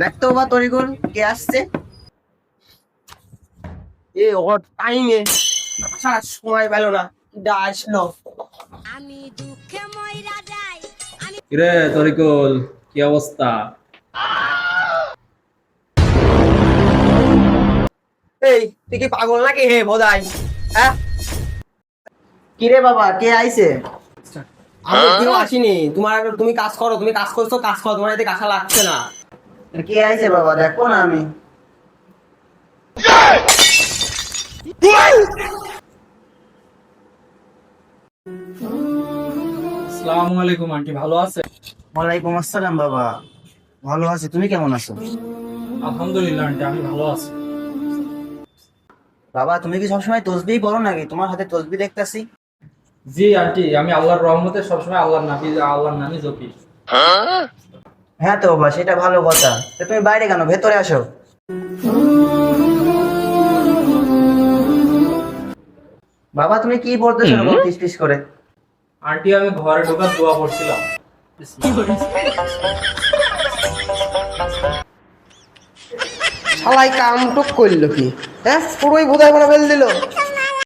দেখতো বা তরিকুল কে আসছে? এ ওর টাইমে আসার সময় পেল না। ডা আসলো। আমি দুঃখে ময়রা যাই কিরে তরিকুল কি অবস্থা? এই তুই কি পাগল নাকি হে বোধাই? হ্যাঁ? কিরে বাবা কে আইছে? আমি কেউ আসিনি। তোমার তুমি কাজ করো তুমি কাজ করছ কাজ করো তোমার এতে কাঁচা লাগছে না। কে আইছে বাবা দেখো না আমি। আসসালামু আলাইকুম আন্টি ভালো আছে? ওয়ালাইকুম আসসালাম বাবা ভালো আছি তুমি কেমন আছো? আলহামদুলিল্লাহ আন্টি আমি ভালো আছি। বাবা তুমি কি সবসময় তসবিহ পড়ো নাকি? তোমার হাতে তসবিহ দেখতাছি। জি আন্টি আমি আল্লাহর রহমতে সবসময় আল্লাহর নামই আল্লাহর নামই জপি হ্যাঁ তো বাবা সেটা ভালো কথা। তা তুমি বাইরে কেন? ভেতরে আসো। বাবা তুমি কি পড়তেছো এরকম পিস পিস করে। আন্টি আমি ঘরে ঢোকার দোয়া পড়ছিলাম। শালাই কাম টুক করল কি? হ্যাঁ পুরোই বোধাই করে ফেল দিল।